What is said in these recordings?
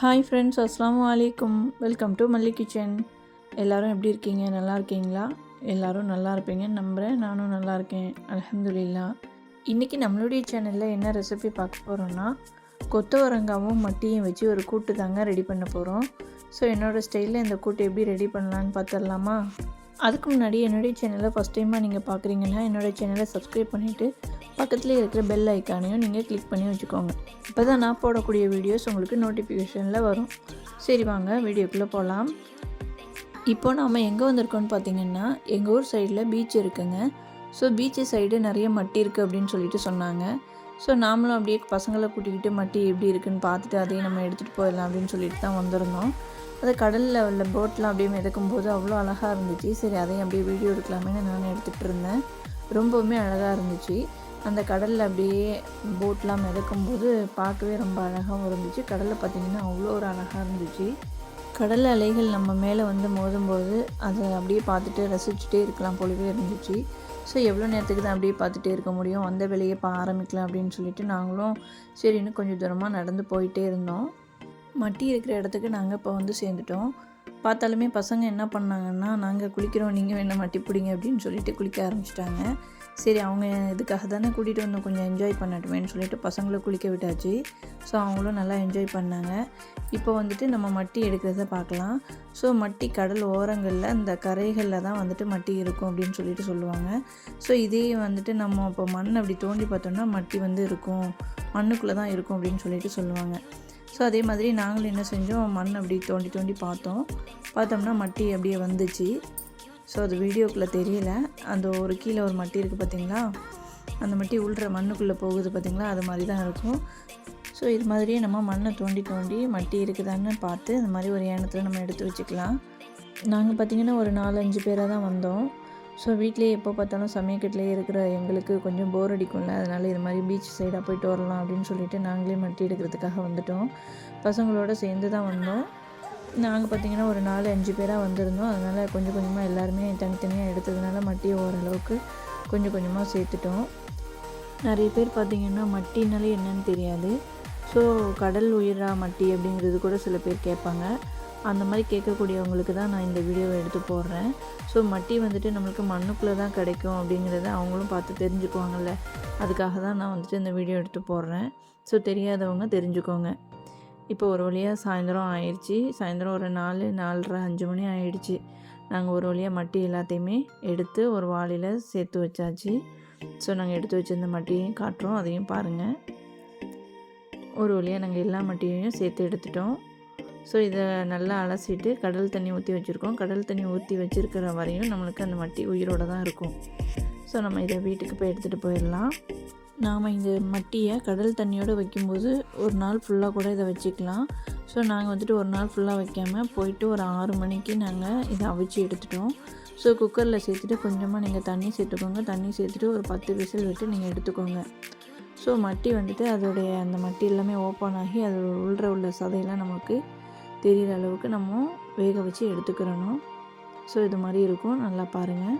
Hi friends அஸ்ஸலாமு அலைக்கும் welcome to மல்லி கிச்சன் எல்லோரும் எப்படி இருக்கீங்க? நல்லா இருக்கீங்களா? எல்லாரும் நல்லா இருப்பீங்கன்னு நம்புகிறேன் நானும் நல்லா இருக்கேன். அலமதுல்லா இன்றைக்கி நம்மளுடைய சேனலில் என்ன ரெசிபி பார்க்க போகிறோன்னா கொத்தவரங்காவும் மட்டியும் வச்சு ஒரு கூட்டு தாங்க ரெடி பண்ண போகிறோம் ஸோ என்னோடய ஸ்டைலில் இந்த கூட்டு எப்படி ரெடி பண்ணலான்னு பார்த்துடலாமா? அதுக்கு முன்னாடி என்னுடைய சேனலை ஃபஸ்ட் டைமாக நீங்கள் பார்க்குறீங்கன்னா என்னோடய சேனலை சப்ஸ்கிரைப் பண்ணிவிட்டு பக்கத்துலேயே இருக்கிற பெல் ஐக்கானையும் நீங்கள் கிளிக் பண்ணி வச்சுக்கோங்க. இப்போ தான் நான் போடக்கூடிய வீடியோஸ் உங்களுக்கு நோட்டிஃபிகேஷனில் வரும். சரி வாங்க வீடியோக்குள்ளே போகலாம் இப்போ நாம் எங்கே வந்திருக்கோம்னு பார்த்தீங்கன்னா எங்கள் ஊர் சைடில் பீச் இருக்குங்க. ஸோ பீச்சு சைடு நிறைய மட்டி இருக்குது அப்படின்னு சொல்லிட்டு சொன்னாங்க. ஸோ நாமளும் அப்படியே பசங்களை கூட்டிக்கிட்டு மட்டி எப்படி இருக்குன்னு பார்த்துட்டு அதையும் நம்ம எடுத்துகிட்டு போயிடலாம் அப்படின்னு சொல்லிட்டு தான் வந்திருந்தோம். அது கடலில் உள்ள போட்லாம் அப்படியே மிதக்கும் போது அவ்வளோ அழகாக இருந்துச்சு. சரி அதையும் அப்படியே வீடியோ எடுக்கலாமேன்னு நான் எடுத்துகிட்டு இருந்தேன். ரொம்பவுமே அழகாக இருந்துச்சு. அந்த கடலில் அப்படியே போட்லாம் மிதக்கும் போது பார்க்கவே ரொம்ப அழகாகவும் இருந்துச்சு. கடலில் பார்த்திங்கன்னா அவ்வளோ ஒரு அழகாக இருந்துச்சு. கடல் அலைகள் நம்ம மேலே வந்து மோதும்போது அதை அப்படியே பார்த்துட்டு ரசிச்சுட்டே இருக்கலாம் போலவே இருந்துச்சு. ஸோ எவ்வளோ நேரத்துக்கு தான் அப்படியே பார்த்துட்டே இருக்க முடியும்? வந்த வேலையை இப்போ ஆரம்பிக்கலாம் அப்படின்னு சொல்லிட்டு நாங்களும் சரின்னு கொஞ்சம் தூரமாக நடந்து போயிட்டே இருந்தோம். மட்டி இருக்கிற இடத்துக்கு நாங்கள் இப்போ வந்து சேர்ந்துட்டோம். பார்த்தாலுமே பசங்க என்ன பண்ணாங்கன்னா நாங்கள் குளிக்கிறோம் நீங்கள் வேணால் மட்டி பிடிங்க அப்படின்னு சொல்லிட்டு குளிக்க ஆரம்பிச்சிட்டாங்க. சரி அவங்க இதுக்காக தானே கூட்டிகிட்டு வந்தோம் கொஞ்சம் என்ஜாய் பண்ணட்டுமேன்னு சொல்லிட்டு பசங்களை குளிக்க விட்டாச்சு. ஸோ அவங்களும் நல்லா என்ஜாய் பண்ணாங்க. இப்போ வந்துட்டு நம்ம மட்டி எடுக்கிறத பார்க்கலாம். ஸோ மட்டி கடல் ஓரங்களில் இந்த கரைகளில் தான் வந்துட்டு மட்டி இருக்கும் அப்படின்னு சொல்லிட்டு சொல்லுவாங்க. ஸோ இதே வந்துட்டு நம்ம இப்போ மண் அப்படி தோண்டி பார்த்தோம்னா மட்டி வந்து இருக்கும். மண்ணுக்குள்ளே தான் இருக்கும் அப்படின்னு சொல்லிட்டு சொல்லுவாங்க. ஸோ அதே மாதிரி நாங்களும் என்ன செஞ்சோம்? மண் அப்படி தோண்டி தோண்டி பார்த்தோம். பார்த்தோம்னா மட்டி அப்படியே வந்துச்சு. ஸோ அது வீடியோக்குள்ளே தெரியல. அந்த ஒரு கீழே ஒரு மட்டி இருக்குது பார்த்தீங்களா? அந்த மட்டி உள்ற மண்ணுக்குள்ளே போகுது பார்த்தீங்களா? அது மாதிரி தான் இருக்கும். ஸோ இது மாதிரியே நம்ம மண்ணை தோண்டி தோண்டி மட்டி இருக்குதான்னு பார்த்து இந்த மாதிரி ஒரு ஏனத்தில் நம்ம எடுத்து வச்சுக்கலாம். நாங்கள் பார்த்திங்கன்னா ஒரு நாலஞ்சு பேராக தான் வந்தோம். ஸோ வீட்லேயே எப்போ பார்த்தாலும் சமயக்கட்டிலே இருக்கிற எங்களுக்கு கொஞ்சம் போர் அடிக்கும்ல அதனால் இது மாதிரி பீச் சைடாக போயிட்டு வரலாம் அப்படின்னு சொல்லிட்டு நாங்களே மட்டி எடுக்கிறதுக்காக வந்துட்டோம். பசங்களோட சேர்ந்து தான் வந்தோம். நாங்கள் பார்த்திங்கன்னா ஒரு நாலு அஞ்சு பேராக வந்திருந்தோம். அதனால் கொஞ்சம் கொஞ்சமாக எல்லாருமே தனித்தனியாக எடுத்ததுனால மட்டி ஓரளவுக்கு கொஞ்சம் கொஞ்சமாக சேர்த்துட்டோம். நிறைய பேர் பார்த்திங்கன்னா மட்டினாலே என்னன்னு தெரியாது. ஸோ கடல் உயிரா மட்டி அப்படிங்கிறது கூட சில பேர் கேட்பாங்க. அந்த மாதிரி கேட்கக்கூடியவங்களுக்கு தான் நான் இந்த வீடியோவை எடுத்து போடுறேன். ஸோ மட்டி வந்துட்டு நம்மளுக்கு மண்ணுக்குள்ளே தான் கிடைக்கும் அப்படிங்கிறத அவங்களும் பார்த்து தெரிஞ்சுக்குவாங்கல்ல. அதுக்காக தான் நான் வந்துட்டு இந்த வீடியோ எடுத்து போடுறேன். ஸோ தெரியாதவங்க தெரிஞ்சுக்கோங்க. இப்போ ஒரு வழியாக சாயந்தரம் ஆயிடுச்சு சாயந்தரம் ஒரு நாலு நாலரை அஞ்சு மணி ஆயிடுச்சு நாங்கள் ஒரு வழியாக மட்டி எல்லாத்தையுமே எடுத்து ஒரு வாளியில் சேர்த்து வச்சாச்சு. ஸோ நாங்கள் எடுத்து வச்சிருந்த மட்டியையும் காட்டுறோம். அதையும் பாருங்கள் ஒரு வழியாக நாங்கள் எல்லா மட்டியையும் சேர்த்து எடுத்துட்டோம். ஸோ இதை நல்லா அலசிட்டு கடல் தண்ணி ஊற்றி வச்சுருக்கோம். கடல் தண்ணி ஊற்றி வச்சுருக்கிற வரையும் நம்மளுக்கு அந்த மட்டி உயிரோடு தான் இருக்கும். ஸோ நம்ம இதை வீட்டுக்கு போய் எடுத்துகிட்டு போயிடலாம். நாம் இந்த மட்டியை கடல் தண்ணியோடு வைக்கும்போது ஒரு நாள் ஃபுல்லாக கூட இதை வச்சுக்கலாம். ஸோ நாங்கள் வந்துட்டு ஒரு நாள் ஃபுல்லாக வைக்காமல் போயிட்டு ஒரு ஆறு மணிக்கு நாங்கள் இதை அவிச்சு எடுத்துட்டோம். ஸோ குக்கரில் சேர்த்துட்டு கொஞ்சமாக நீங்கள் தண்ணி சேர்த்துக்கோங்க. தண்ணி சேர்த்துட்டு ஒரு பத்து விசில் விட்டு நீங்கள் எடுத்துக்கோங்க. ஸோ மட்டி வந்துட்டு அதோடைய அந்த மட்டி எல்லாமே ஓப்பன் ஆகி அது உள்ள உள்ள சதையெல்லாம் நமக்கு தெரிகிற அளவுக்கு நம்ம வேக வச்சு எடுத்துக்கிறணும். ஸோ இது மாதிரி இருக்கும். நல்லா பாருங்கள்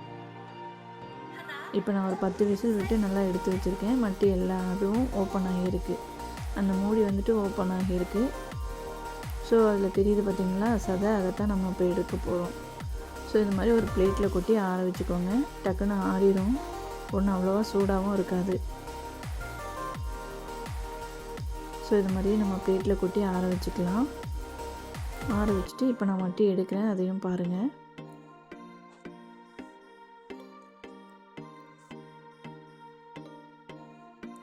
இப்போ நான் ஒரு பத்து விசில் விட்டு நல்லா எடுத்து வச்சுருக்கேன். மட்டு எல்லா அதுவும் ஓப்பன் ஆகியிருக்கு. அந்த மூடி வந்துட்டு ஓப்பன் ஆகியிருக்கு. ஸோ அதில் தெரியுது பார்த்திங்களா? சதை அதை தான் நம்ம இப்போ எடுக்க போகிறோம் ஸோ இது மாதிரி ஒரு பிளேட்டில் கொட்டி ஆற வச்சுக்கோங்க. டக்குன்னு ஆறிடும் ஒன்றும் அவ்வளோவா சூடாகவும் இருக்காது. ஸோ இது மாதிரி நம்ம பிளேட்டில் கொட்டி ஆற வச்சுக்கலாம். ஆற வச்சுட்டு இப்போ நான் மட்டி எடுக்கிறேன். அதையும் பாருங்கள்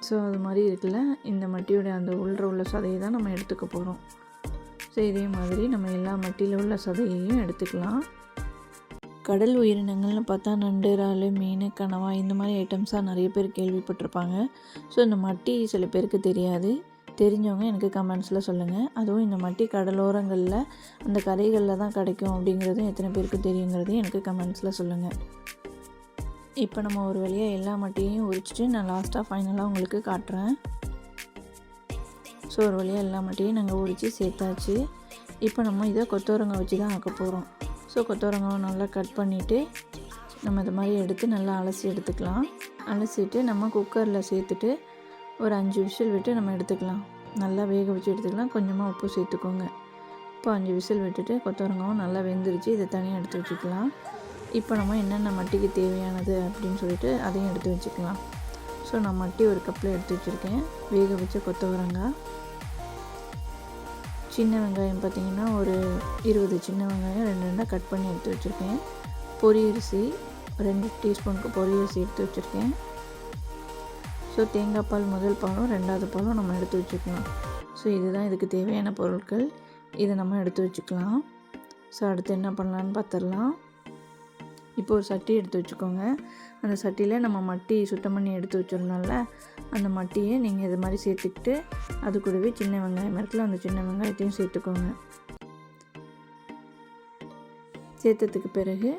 ஸோ அது மாதிரி இருக்குல்ல? இந்த மட்டியோட அந்த உள்ள உள்ள சதையை தான் நம்ம எடுத்துக்க போகிறோம் ஸோ இதே மாதிரி நம்ம எல்லா மட்டியில் உள்ள சதையையும் எடுத்துக்கலாம். கடல் உயிரினங்கள்னு பார்த்தா நண்டு இறால் மீன் கனவா இந்த மாதிரி ஐட்டம்ஸாக நிறைய பேர் கேள்விப்பட்டிருப்பாங்க. ஸோ இந்த மட்டி சில பேருக்கு தெரியாது. தெரிஞ்சவங்க எனக்கு கமெண்ட்ஸில் சொல்லுங்கள் அதுவும் இந்த மட்டி கடலோரங்களில் அந்த கரைகளில் தான் கிடைக்கும் அப்படிங்கிறதும் எத்தனை பேருக்கு தெரியுங்கிறதையும் எனக்கு கமெண்ட்ஸில் சொல்லுங்கள் இப்போ நம்ம ஒரு வழியாக எல்லா மட்டையும் உரிச்சிட்டு நான் லாஸ்ட்டாக ஃபைனலாக உங்களுக்கு காட்டுறேன். ஸோ ஒரு வழியாக எல்லா மட்டையும் நாங்கள் உரித்து சேர்த்தாச்சு. இப்போ நம்ம இதை கொத்தவரங்காய் வச்சு தான் ஆக்க போகிறோம் ஸோ கொத்தவரங்காவை நல்லா கட் பண்ணிவிட்டு நம்ம இது மாதிரி எடுத்து நல்லா அலசி எடுத்துக்கலாம். அலசிட்டு நம்ம குக்கரில் சேர்த்துட்டு ஒரு அஞ்சு விசில் விட்டு நம்ம எடுத்துக்கலாம். நல்லா வேக வச்சு எடுத்துக்கலாம். கொஞ்சமாக உப்பு சேர்த்துக்கோங்க. இப்போ அஞ்சு விசில் விட்டுட்டு கொத்தவரங்காவும் நல்லா வெந்துருச்சு. இதை தனியாக எடுத்து வச்சுக்கலாம். இப்போ நம்ம என்னென்ன மட்டிக்கு தேவையானது அப்படின்னு சொல்லிட்டு அதையும் எடுத்து வச்சுக்கலாம். ஸோ நான் மட்டி ஒரு கப்பில் எடுத்து வச்சுருக்கேன். வேக வச்ச கொத்தவரங்காய். சின்ன வெங்காயம் பார்த்திங்கன்னா ஒரு இருபது சின்ன வெங்காயம் ரெண்டு ரெண்டாக கட் பண்ணி எடுத்து வச்சுருக்கேன். பொரியரிசி ரெண்டு டீஸ்பூனுக்கு பொரியரிசி எடுத்து வச்சுருக்கேன். ஸோ தேங்காய் பால் முதல் பாலும் ரெண்டாவது பாலும் நம்ம எடுத்து வச்சுக்கணும். ஸோ இதுதான் இதுக்கு தேவையான பொருட்கள். இதை நம்ம எடுத்து வச்சுக்கலாம். ஸோ அடுத்து என்ன பண்ணலான்னு பார்த்துடலாம். இப்போ ஒரு சட்டி எடுத்து வச்சுக்கோங்க. அந்த சட்டியில் நம்ம மட்டி சுத்தம் பண்ணி எடுத்து வச்சுருந்தோம்ல அந்த மட்டியை நீங்கள் இது மாதிரி சேர்த்துக்கிட்டு அது கூடவே சின்ன வெங்காயம் இடத்துல அந்த சின்ன வெங்காயத்தையும் சேர்த்துக்கோங்க. சேர்த்ததுக்கு பிறகு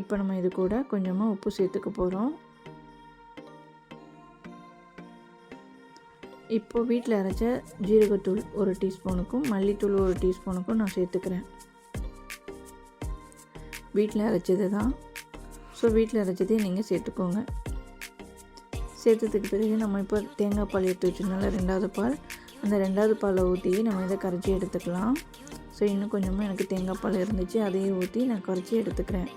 இப்போ நம்ம இது கூட கொஞ்சமாக உப்பு சேர்த்துக்க போகிறோம் இப்போது வீட்டில் அரைச்ச ஜீரகத்தூள் ஒரு டீஸ்பூனுக்கும் மல்லித்தூள் ஒரு டீஸ்பூனுக்கும் நான் சேர்த்துக்கிறேன். வீட்டில் அரைச்சது தான். ஸோ வீட்டில் அரைச்சதையும் நீங்கள் சேர்த்துக்கோங்க. சேர்த்ததுக்கு பிறகு நம்ம இப்போ தேங்காய் பால் எடுத்து வச்சுருந்தால ரெண்டாவது பால். அந்த ரெண்டாவது பாலை ஊற்றி நம்ம இதை கரைச்சி எடுத்துக்கலாம். ஸோ இன்னும் கொஞ்சமாக எனக்கு தேங்காய் பால் இருந்துச்சு அதையும் ஊற்றி நான் கரைச்சி எடுத்துக்கிறேன்.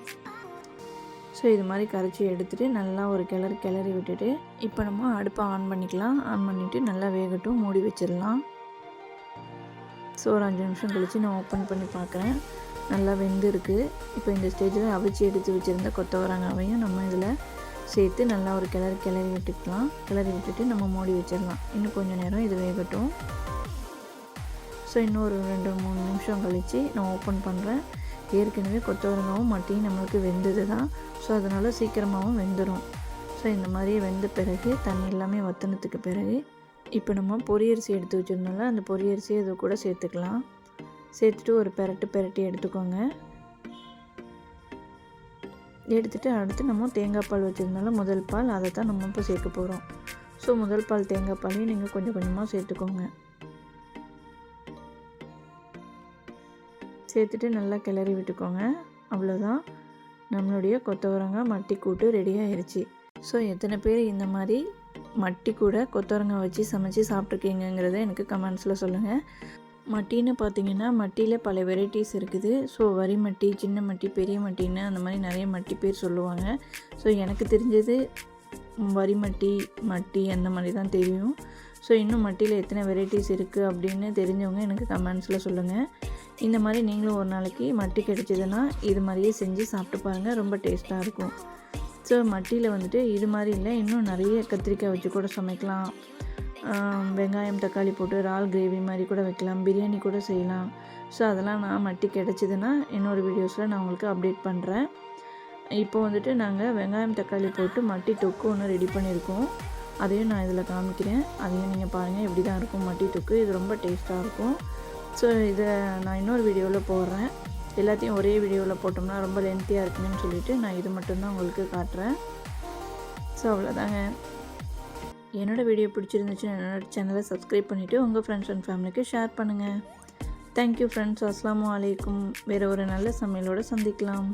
ஸோ இது மாதிரி கரைச்சி எடுத்துகிட்டு நல்லா ஒரு கிளறி கிளறி விட்டுட்டு இப்போ நம்ம அடுப்பை ஆன் பண்ணிக்கலாம். ஆன் பண்ணிவிட்டு நல்லா வேகட்டும் மூடி வச்சிடலாம். ஸோ ஒரு அஞ்சு நிமிஷம் கழித்து நான் ஓப்பன் பண்ணி பார்க்குறேன் நல்லா வெந்து இருக்குது இப்போ இந்த ஸ்டேஜில் அவிச்சு எடுத்து வச்சுருந்த கொத்தவரங்காவையும் நம்ம இதில் சேர்த்து நல்லா ஒரு கிளறி கிளறி விட்டுக்கலாம். கிளறி விட்டுட்டு நம்ம மூடி வச்சிடலாம். இன்னும் கொஞ்சம் நேரம் இது வேகட்டும். ஸோ இன்னும் ஒரு ரெண்டு மூணு நிமிஷம் கழித்து நான் ஓப்பன் பண்ணுறேன் ஏற்கனவே கொத்தவரங்காவும் மட்டையும் நம்மளுக்கு வெந்தது தான் ஸோ அதனால் சீக்கிரமாகவும் வெந்துடும் ஸோ இந்த மாதிரி வெந்த பிறகு தண்ணி எல்லாமே வத்தினத்துக்கு பிறகு இப்போ நம்ம பொரியரிசி எடுத்து வச்சுருந்தோம்ல அந்த பொரியரிசி இது கூட சேர்த்துக்கலாம். சேர்த்துட்டு ஒரு பெரட்டு பெரட்டி எடுத்துக்கோங்க. எடுத்துகிட்டு அடுத்து நம்ம தேங்காய் பால் வச்சுருந்தோம்ல முதல் பால் அதை தான் நம்ம இப்போ சேர்க்க போகிறோம் ஸோ முதல் பால் தேங்காய் பாலையும் நீங்கள் கொஞ்சம் கொஞ்சமாக சேர்த்துக்கோங்க. சேர்த்துட்டு நல்லா கிளறி விட்டுக்கோங்க. அவ்வளோதான். நம்மளுடைய கொத்தவரங்காய் மட்டி கூட்டு ரெடி ஆயிடுச்சு ஸோ எத்தனை பேர் இந்த மாதிரி மட்டி கூட கொத்தவரங்காய் வச்சு சமைச்சு சாப்பிட்ருக்கீங்கிறத எனக்கு கமெண்ட்ஸில் சொல்லுங்கள் மட்டின்னு பார்த்தீங்கன்னா மட்டியில் பல வெரைட்டிஸ் இருக்குது. ஸோ வரி மட்டி சின்ன மட்டி பெரிய மட்டின்னு அந்த மாதிரி நிறைய மட்டி பேர் சொல்லுவாங்க. ஸோ எனக்கு தெரிஞ்சது வரி மட்டி மட்டி அந்த மாதிரி தான் தெரியும். ஸோ இன்னும் மட்டியில் எத்தனை வெரைட்டிஸ் இருக்குது அப்படின்னு தெரிஞ்சவங்க எனக்கு கமெண்ட்ஸில் சொல்லுங்கள் இந்த மாதிரி நீங்களும் ஒரு நாளைக்கு மட்டி கிடைச்சிதுன்னா இது மாதிரியே செஞ்சு சாப்பிட்டு பாருங்கள் ரொம்ப டேஸ்ட்டாக இருக்கும். ஸோ மட்டியில் வந்துட்டு இது மாதிரி இல்லை இன்னும் நிறைய கத்திரிக்காய் வச்சு கூட சமைக்கலாம். வெங்காயம் தக்காளி போட்டு இறால் கிரேவி மாதிரி கூட வைக்கலாம் பிரியாணி கூட செய்யலாம். ஸோ அதெல்லாம் நான் மட்டி கிடச்சிதுன்னா இன்னொரு வீடியோஸில் நான் உங்களுக்கு அப்டேட் பண்ணுறேன் இப்போ வந்துட்டு நாங்கள் வெங்காயம் தக்காளி போட்டு மட்டி தொக்கு ஒன்று ரெடி பண்ணியிருக்கோம். அதையும் நான் இதில் காமிக்கிறேன். அதையும் நீங்கள் பாருங்கள் எப்படி தான் இருக்கும் மட்டி தொக்கு இது ரொம்ப டேஸ்ட்டாக இருக்கும். ஸோ இதை நான் இன்னொரு வீடியோவில் போடுறேன். எல்லாத்தையும் ஒரே வீடியோவில் போட்டோம்னா ரொம்ப லென்த்தியாக இருக்குன்னு சொல்லிவிட்டு நான் இது மட்டும்தான் உங்களுக்கு காட்டுறேன். ஸோ அவ்வளோதாங்க. என்னோடய வீடியோ பிடிச்சிருந்துச்சுன்னா என்னோடய சேனலை சப்ஸ்கிரைப் பண்ணிவிட்டு உங்கள் ஃப்ரெண்ட்ஸ் அண்ட் ஃபேமிலிக்கு ஷேர் பண்ணுங்கள் தேங்க்யூ ஃப்ரெண்ட்ஸ் அஸ்லாம் வலைக்கும் வேறு ஒரு நல்ல சமையலோடு சந்திக்கலாம்.